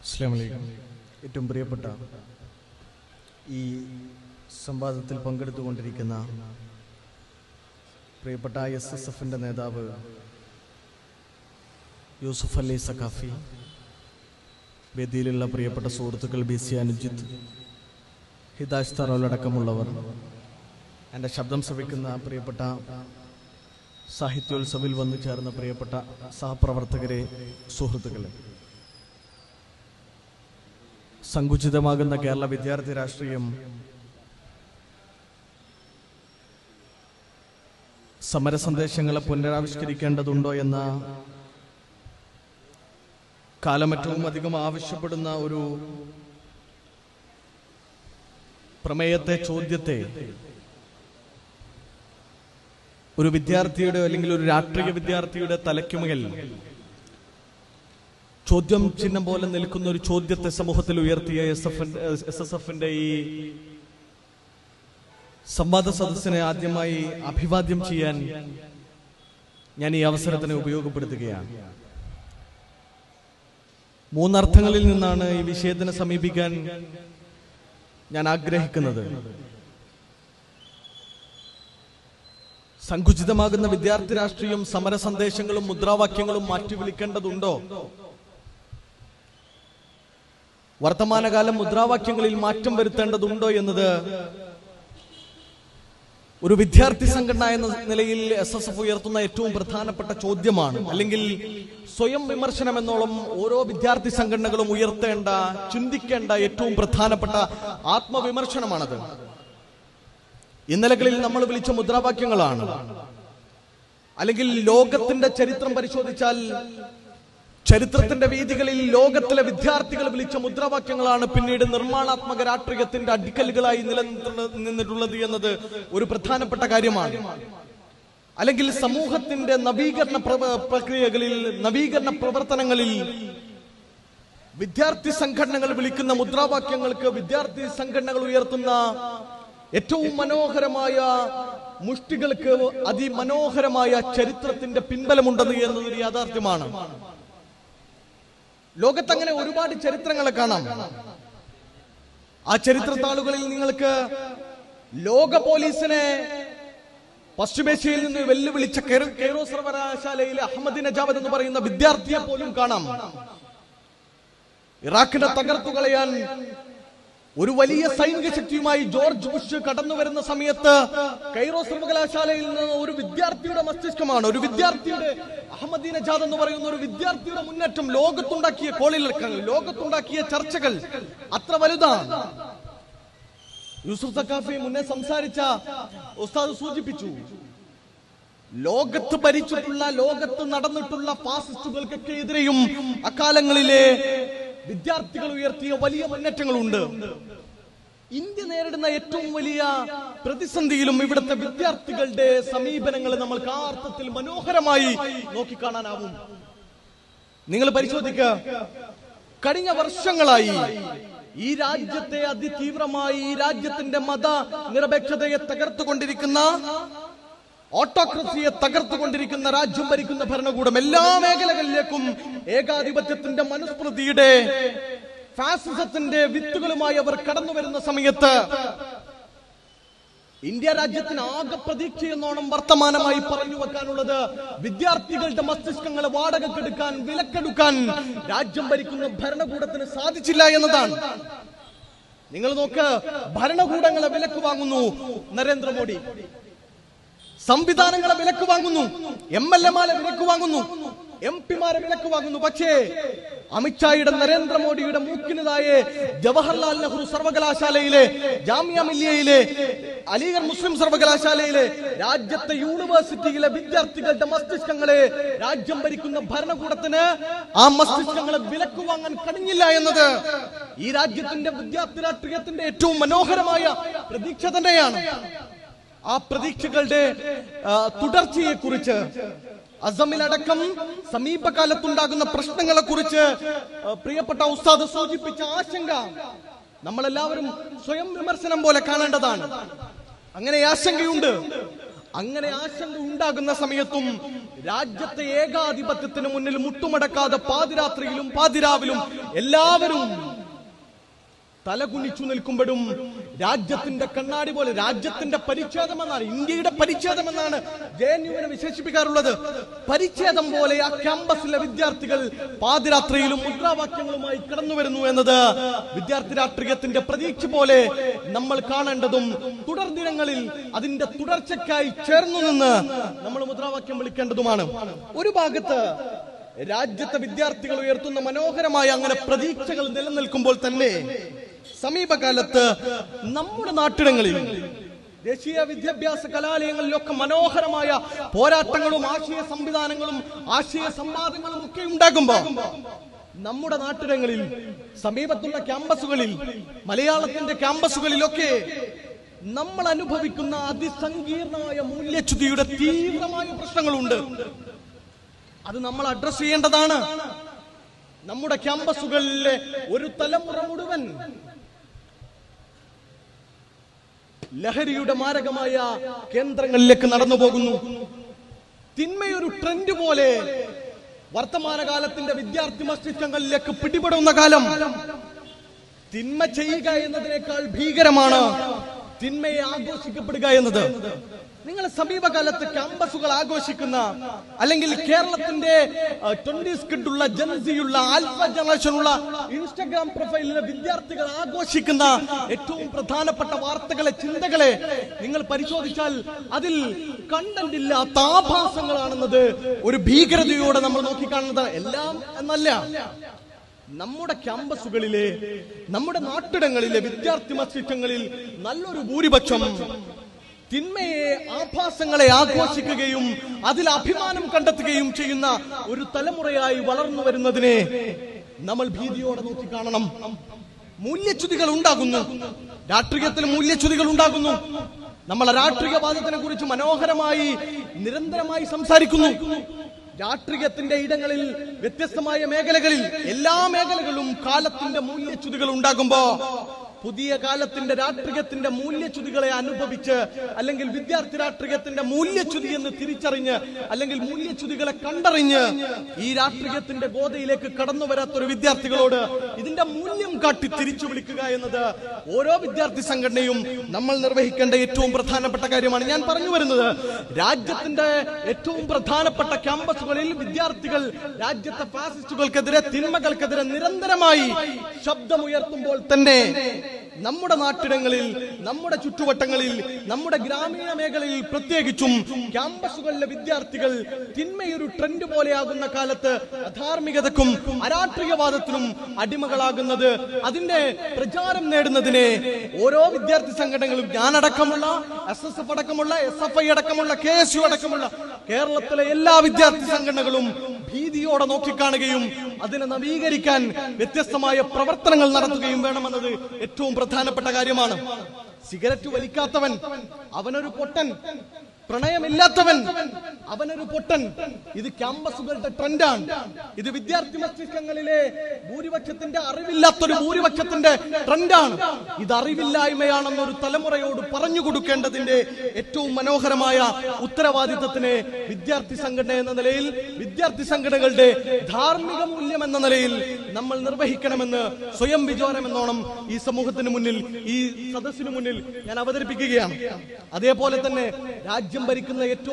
ഏറ്റവും പ്രിയപ്പെട്ട ഈ സംവാദത്തിൽ പങ്കെടുത്തുകൊണ്ടിരിക്കുന്ന പ്രിയപ്പെട്ട എസ് എസ് എഫിന്റെ നേതാവ് യൂസുഫ് അലി സഖാഫി വേദിയിലുള്ള പ്രിയപ്പെട്ട സുഹൃത്തുക്കൾ ബി സി അനുജിത്ത് ഹിതാഷ് തറോലടക്കമുള്ളവർ എന്റെ ശബ്ദം ശ്രവിക്കുന്ന പ്രിയപ്പെട്ട സാഹിത്യോത്സവിൽ വന്നു ചേർന്ന പ്രിയപ്പെട്ട സഹപ്രവർത്തകരെ സുഹൃത്തുക്കളെ. സങ്കുചിതമാകുന്ന കേരള വിദ്യാർത്ഥി രാഷ്ട്രീയം സമര സന്ദേശങ്ങളെ പുനരാവിഷ്കരിക്കേണ്ടതുണ്ടോ എന്ന കാലമറ്റവും അധികം ആവശ്യപ്പെടുന്ന ഒരു പ്രമേയത്തെ ചോദ്യത്തെ ഒരു വിദ്യാർത്ഥിയുടെ അല്ലെങ്കിൽ ഒരു രാഷ്ട്രീയ വിദ്യാർത്ഥിയുടെ തലയ്ക്കുമേൽ ചോദ്യം ചിഹ്നം പോലെ നിൽക്കുന്ന ഒരു ചോദ്യത്തെ സമൂഹത്തിൽ ഉയർത്തിയ എസ് എഫ് എസ് എസ് എഫിന്റെ ഈ സംവാദ സദസ്സിനെ ആദ്യമായി അഭിവാദ്യം ചെയ്യാൻ ഞാൻ ഈ അവസരത്തിനെ ഉപയോഗപ്പെടുത്തുകയാണ്. മൂന്നർത്ഥങ്ങളിൽ നിന്നാണ് ഈ വിഷയത്തിനെ സമീപിക്കാൻ ഞാൻ ആഗ്രഹിക്കുന്നത്. സങ്കുചിതമാകുന്ന വിദ്യാർത്ഥി രാഷ്ട്രീയം സമര സന്ദേശങ്ങളും മുദ്രാവാക്യങ്ങളും മാറ്റി വിളിക്കേണ്ടതുണ്ടോ? വർത്തമാനകാലം മുദ്രാവാക്യങ്ങളിൽ മാറ്റം വരുത്തേണ്ടതുണ്ടോ എന്നത് ഒരു വിദ്യാർത്ഥി സംഘടന എന്ന നിലയിൽ എസ് എസ് എഫ് ഉയർത്തുന്ന ഏറ്റവും പ്രധാനപ്പെട്ട ചോദ്യമാണ്. അല്ലെങ്കിൽ സ്വയം വിമർശനം എന്നോളം ഓരോ വിദ്യാർത്ഥി സംഘടനകളും ഉയർത്തേണ്ട ചിന്തിക്കേണ്ട ഏറ്റവും പ്രധാനപ്പെട്ട ആത്മവിമർശനമാണത്. ഇന്നലകളിൽ നമ്മൾ വിളിച്ച മുദ്രാവാക്യങ്ങളാണ്. അല്ലെങ്കിൽ ലോകത്തിന്റെ ചരിത്രം പരിശോധിച്ചാൽ ചരിത്രത്തിന്റെ വീതികളിൽ ലോകത്തിലെ വിദ്യാർത്ഥികൾ വിളിച്ച മുദ്രാവാക്യങ്ങളാണ് പിന്നീട് നിർമ്മാണാത്മക രാഷ്ട്രീയത്തിന്റെ അടിക്കലുകളായി നിലനിന്നിട്ടുള്ളത് എന്നത് ഒരു പ്രധാനപ്പെട്ട കാര്യമാണ്. അല്ലെങ്കിൽ സമൂഹത്തിന്റെ നവീകരണ പ്രക്രിയകളിൽ നവീകരണ പ്രവർത്തനങ്ങളിൽ വിദ്യാർത്ഥി സംഘടനകൾ വിളിക്കുന്ന മുദ്രാവാക്യങ്ങൾക്ക് വിദ്യാർത്ഥി സംഘടനകൾ ഉയർത്തുന്ന ഏറ്റവും മനോഹരമായ മുഷ്ടികൾക്ക് അതിമനോഹരമായ ചരിത്രത്തിന്റെ പിൻബലമുണ്ടെന്ന് എന്നതൊരു യാഥാർത്ഥ്യമാണ്. ലോകത്തങ്ങനെ ഒരുപാട് ചരിത്രങ്ങളെ കാണാം. ആ ചരിത്രത്താളുകളിൽ നിങ്ങൾക്ക് ലോക പോലീസിനെ പശ്ചിമേഷ്യയിൽ നിന്ന് വെല്ലുവിളിച്ച കേരോ സർവകലാശാലയിലെ അഹമ്മദ് നജാവത് എന്ന് പറയുന്ന വിദ്യാർത്ഥിയെ പോലും കാണാം. ഇറാഖിനെ തകർത്തു കളയാൻ ഒരു വലിയ സൈനിക ശക്തിയുമായി ജോർജ് ബുഷ് കടന്നു വരുന്ന സമയത്ത് കൈറോ സർവകലാശാലയിൽ നിന്ന് ഒരു വിദ്യാർത്ഥിയുടെ മസ്തിഷ്കമാണ് ഒരു വിദ്യാർത്ഥിയുടെ അഹമ്മദ് നജാദ് എന്ന് പറയുന്ന ഒരു വിദ്യാർത്ഥിയുടെ മുന്നേറ്റം ലോകത്തുണ്ടാക്കിയ കോളിലിറക്കങ്ങൾ ലോകത്തുണ്ടാക്കിയ ചർച്ചകൾ അത്ര വലുതാണ്. യൂസുഫ് സക്കാഫി മുന്നേ സംസാരിച്ച ഉസ്താദ് സൂചിപ്പിച്ചു ലോകത്ത് ഭരിച്ചിട്ടുള്ള ലോകത്ത് നടന്നിട്ടുള്ള ഫാസിസ്റ്റുകൾക്കൊക്കെ എതിരെയും അക്കാലങ്ങളിലെ വിദ്യാർത്ഥികൾ ഉയർത്തിയ വലിയ മുന്നേറ്റങ്ങളുണ്ട്. ഇന്ത്യ നേരിടുന്ന ഏറ്റവും വലിയ പ്രതിസന്ധിയിലും ഇവിടുത്തെ വിദ്യാർത്ഥികളുടെ സമീപനങ്ങൾ നമ്മൾക്ക് ആ അർത്ഥത്തിൽ മനോഹരമായി നോക്കിക്കാണാനാവും. നിങ്ങൾ പരിശോധിക്കുക കഴിഞ്ഞ വർഷങ്ങളായി ഈ രാജ്യത്തെ അതിതീവ്രമായി ഈ രാജ്യത്തിന്റെ മത നിരപേക്ഷതയെ തകർത്തുകൊണ്ടിരിക്കുന്ന ഓട്ടോക്രസിയെ തകർത്തുകൊണ്ടിരിക്കുന്ന രാജ്യം ഭരിക്കുന്ന ഭരണകൂടം എല്ലാ മേഖലകളിലേക്കും ഏകാധിപത്യത്തിന്റെ മനുസ്മൃതിയുടെ ഫാസിസത്തിന്റെ വിത്തുകളുമായി അവർ കടന്നു വരുന്ന സമയത്ത് ഇന്ത്യ രാജ്യത്തിന് ആകെ പ്രതീക്ഷയെന്നോണം വർത്തമാനമായി പറഞ്ഞു വെക്കാനുള്ളത് വിദ്യാർത്ഥികളുടെ മസ്തിഷ്കങ്ങളെ വാടകക്കെടുക്കാൻ വിലക്കെടുക്കാൻ രാജ്യം ഭരിക്കുന്ന ഭരണകൂടത്തിന് സാധിച്ചില്ല എന്നതാണ്. നിങ്ങൾ നോക്ക് ഭരണകൂടങ്ങളെ വിലക്ക് വാങ്ങുന്നു നരേന്ദ്രമോദി. സംവിധാനങ്ങളെ വിലക്ക് വാങ്ങുന്നു. എം എൽ എമാരെ വിലക്ക് വാങ്ങുന്നു. എം പിമാരെ വിലക്ക് വാങ്ങുന്നു. പക്ഷേ അമിത്ഷായുടെ നരേന്ദ്രമോദിയുടെ മൂക്കിനതായ ജവഹർലാൽ നെഹ്റു സർവകലാശാലയിലെ ജാമ്യ മില്ലിയയിലെ അലിഗർ മുസ്ലിം സർവകലാശാലയിലെ രാജ്യത്തെ യൂണിവേഴ്സിറ്റിയിലെ വിദ്യാർത്ഥികളുടെ മസ്തിഷ്കങ്ങളെ രാജ്യം ഭരിക്കുന്ന ഭരണകൂടത്തിന് ആ മസ്തിഷ്കങ്ങളെ വിലക്ക് വാങ്ങാൻ കഴിഞ്ഞില്ല എന്നത് ഈ രാജ്യത്തിന്റെ വിദ്യാർത്ഥി രാഷ്ട്രീയത്തിന്റെ ഏറ്റവും മനോഹരമായ പ്രതീക്ഷ തന്നെയാണ്. ആ പ്രതീക്ഷകളുടെ ആ, തുടർച്ചയെ കുറിച്ച് അസമിലടക്കം സമീപകാലത്തുണ്ടാകുന്ന പ്രശ്നങ്ങളെ കുറിച്ച് പ്രിയപ്പെട്ട ഉസ്താദ് സൂചിപ്പിച്ച ആശങ്ക നമ്മളെല്ലാവരും സ്വയം വിമർശനം പോലെ കാണേണ്ടതാണ്. അങ്ങനെ ആശങ്കയുണ്ട്. അങ്ങനെ ആശങ്ക ഉണ്ടാകുന്ന സമയത്തും രാജ്യത്തെ ഏകാധിപത്യത്തിന് മുന്നിൽ മുട്ടുമടക്കാതെ പാതിരാത്രിയിലും പാതിരാവിലും എല്ലാവരും തലകുനിച്ചു നിൽക്കുമ്പോഴും രാജ്യത്തിന്റെ കണ്ണാടി പോലെ രാജ്യത്തിന്റെ പരിച്ഛേദമെന്നാണ് ഇന്ത്യയുടെ പരിച്ഛേദമെന്നാണ് ജെ എൻ യുവിനെ വിശേഷിപ്പിക്കാറുള്ളത്. പരിച്ഛേദം പോലെ ആ ക്യാമ്പസിലെ വിദ്യാർത്ഥികൾ പാതിരാത്രിയിലും മുദ്രാവാക്യങ്ങളുമായി കടന്നു വരുന്നു എന്നത് വിദ്യാർത്ഥി രാഷ്ട്രീയത്തിന്റെ പ്രതീക്ഷ പോലെ നമ്മൾ കാണേണ്ടതും തുടർ ദിനങ്ങളിൽ അതിന്റെ തുടർച്ചയ്ക്കായി ചേർന്നു നിന്ന് നമ്മൾ മുദ്രാവാക്യം വിളിക്കേണ്ടതുമാണ്. ഒരു ഭാഗത്ത് രാജ്യത്തെ വിദ്യാർത്ഥികൾ ഉയർത്തുന്ന മനോഹരമായ അങ്ങനെ പ്രതീക്ഷകൾ നിലനിൽക്കുമ്പോൾ തന്നെ സമീപകാലത്ത് നമ്മുടെ നാട്ടിടങ്ങളിൽ ദേശീയ വിദ്യാഭ്യാസ കലാലയങ്ങളിലൊക്കെ മനോഹരമായ പോരാട്ടങ്ങളും ആശയ സംവിധാനങ്ങളും ആശയ സംവാദങ്ങളും ഒക്കെ ഉണ്ടാകുമ്പോ നമ്മുടെ നാട്ടിടങ്ങളിൽ സമീപത്തുള്ള ക്യാമ്പസുകളിൽ മലയാളത്തിന്റെ ക്യാമ്പസുകളിലൊക്കെ നമ്മൾ അനുഭവിക്കുന്ന അതിസങ്കീർണമായ മൂല്യച്യുതിയുടെ തീവ്രമായ പ്രശ്നങ്ങളുണ്ട്. അത് നമ്മൾ അഡ്രസ് ചെയ്യേണ്ടതാണ്. നമ്മുടെ ക്യാമ്പസുകളിലെ ഒരു തലമുറ മുഴുവൻ ലഹരിയുടെ മാരകമായ കേന്ദ്രങ്ങളിലേക്ക് നടന്നു പോകുന്നു. തിന്മയൊരു ട്രെൻഡ് പോലെ വർത്തമാനകാലത്തിന്റെ വിദ്യാർത്ഥി മസ്തിഷ്കങ്ങളിലേക്ക് പിടിപെടുന്ന കാലം. തിന്മ ചെയ്യുക എന്നതിനേക്കാൾ ഭീകരമാണ് തിന്മയെ ആഘോഷിക്കപ്പെടുക എന്നത്. നിങ്ങൾ സമീപകാലത്ത് ക്യാമ്പസുകൾ ആഘോഷിക്കുന്ന അല്ലെങ്കിൽ കേരളത്തിന്റെ ട്വന്റി സ്കിഡുള്ള ജൻസിയുള്ള ആൽഫ ജനറേഷനുള്ള ഇൻസ്റ്റഗ്രാം പ്രൊഫൈലിലെ വിദ്യാർത്ഥികൾ ആഘോഷിക്കുന്ന ഏറ്റവും പ്രധാനപ്പെട്ട വാർത്തകളെ ചിന്തകളെ നിങ്ങൾ പരിശോധിച്ചാൽ അതിൽ കണ്ടന്റ് ഇല്ലാത്ത ആഭാസങ്ങളാണെന്നത് ഒരു ഭീകരതയോടെ നമ്മൾ നോക്കിക്കാണുന്നത്. എല്ലാം എന്നല്ല. നമ്മുടെ ക്യാമ്പസുകളിലെ നമ്മുടെ നാട്ടിടങ്ങളിലെ വിദ്യാർത്ഥി മസ്തിഷ്കങ്ങളിൽ നല്ലൊരു ഭൂരിപക്ഷം തിന്മയെ ആഭാസങ്ങളെ ആഘോഷിക്കുകയും അതിൽ അഭിമാനം കണ്ടെത്തുകയും ചെയ്യുന്ന ഒരു തലമുറയായി വളർന്നു വരുന്നതിനെ നമ്മൾ ഭീതിയോടെ നോക്കി കാണണം മൂല്യച്യുതികൾ ഉണ്ടാകുന്നു. രാഷ്ട്രീയത്തിൽ മൂല്യച്യുതികൾ ഉണ്ടാകുന്നു. നമ്മൾ രാഷ്ട്രീയവാദത്തിനെ കുറിച്ച് മനോഹരമായി നിരന്തരമായി സംസാരിക്കുന്നു. രാഷ്ട്രീയത്തിന്റെ ഇടങ്ങളിൽ വ്യത്യസ്തമായ മേഖലകളിൽ എല്ലാ മേഖലകളും കാലത്തിന്റെ മൂല്യച്യുതികൾ ഉണ്ടാകുമ്പോ പുതിയ കാലത്തിന്റെ രാഷ്ട്രീയത്തിന്റെ മൂല്യച്യുതികളെ അനുഭവിച്ച് അല്ലെങ്കിൽ വിദ്യാർത്ഥി രാഷ്ട്രീയത്തിന്റെ മൂല്യച്യുതി എന്ന് തിരിച്ചറിഞ്ഞ് അല്ലെങ്കിൽ മൂല്യച്യുതികളെ കണ്ടറിഞ്ഞ് ഈ രാഷ്ട്രീയത്തിന്റെ ബോധയിലേക്ക് കടന്നു വരാത്ത ഒരു വിദ്യാർത്ഥികളോട് ഇതിന്റെ മൂല്യം കാട്ടി തിരിച്ചു വിളിക്കുക എന്നത് ഓരോ വിദ്യാർത്ഥി സംഘടനയും നമ്മൾ നിർവഹിക്കേണ്ട ഏറ്റവും പ്രധാനപ്പെട്ട കാര്യമാണ്. ഞാൻ പറഞ്ഞു വരുന്നത് രാജ്യത്തിന്റെ ഏറ്റവും പ്രധാനപ്പെട്ട ക്യാമ്പസുകളിൽ വിദ്യാർത്ഥികൾ രാജ്യത്തെ ഫാസിസ്റ്റുകൾക്കെതിരെ തിന്മകൾക്കെതിരെ നിരന്തരമായി ശബ്ദമുയർത്തുമ്പോൾ തന്നെ നമ്മുടെ നാട്ടിടങ്ങളിൽ നമ്മുടെ ചുറ്റുവട്ടങ്ങളിൽ നമ്മുടെ ഗ്രാമീണ മേഖലയിൽ പ്രത്യേകിച്ചും ക്യാമ്പസുകളിലെ വിദ്യാർത്ഥികൾ തിന്മയൊരു ട്രെൻഡ് പോലെയാകുന്ന കാലത്ത് അധാർമികതക്കും അരാഷ്ട്രീയവാദത്തിനും അടിമകളാകുന്നത് അതിന്റെ പ്രചാരം നേടുന്നതിനെ ഓരോ വിദ്യാർത്ഥി സംഘടനകളും ഞാനടക്കമുള്ള എസ് എസ് എഫ് അടക്കമുള്ള എസ് എഫ് ഐ അടക്കമുള്ള കെ എസ് യു അടക്കമുള്ള കേരളത്തിലെ എല്ലാ വിദ്യാർത്ഥി സംഘടനകളും ഭീതിയോടെ നോക്കിക്കാണുകയും അതിനെ നവീകരിക്കാൻ വ്യത്യസ്തമായ പ്രവർത്തനങ്ങൾ നടത്തുകയും വേണമെന്നത് ഏറ്റവും പ്രധാനപ്പെട്ട കാര്യമാണ്. സിഗരറ്റ് വലിക്കാത്തവൻ അവനൊരു പൊട്ടൻ. പ്രണയമില്ലാത്തവൻ അവനൊരു പൊട്ടൻ. ഇത് ക്യാമ്പസുകളുടെ ട്രെൻഡാണ്. ഇത് വിദ്യാർത്ഥി മസ്തിഷ്കങ്ങളിലെ ഭൂരിപക്ഷത്തിന്റെ അറിവില്ലാത്തൊരു ഭൂരിപക്ഷത്തിന്റെ ട്രെൻഡാണ്. ഇത് അറിവില്ലായ്മയാണെന്നൊരു തലമുറയോട് പറഞ്ഞു കൊടുക്കേണ്ടതിന്റെ ഏറ്റവും മനോഹരമായ ഉത്തരവാദിത്തത്തിനെ വിദ്യാർത്ഥി സംഘടന എന്ന നിലയിൽ വിദ്യാർത്ഥി സംഘടനകളുടെ ധാർമ്മിക മൂല്യം എന്ന നിലയിൽ നമ്മൾ നിർവഹിക്കണമെന്ന് സ്വയം വിചാരമെന്നോണം ഈ സമൂഹത്തിന് മുന്നിൽ ഈ സദസ്സിന് മുന്നിൽ ഞാൻ അവതരിപ്പിക്കുകയാണ്. അതേപോലെ തന്നെ രാജ്യം ഭരിക്കുന്ന ഏറ്റവും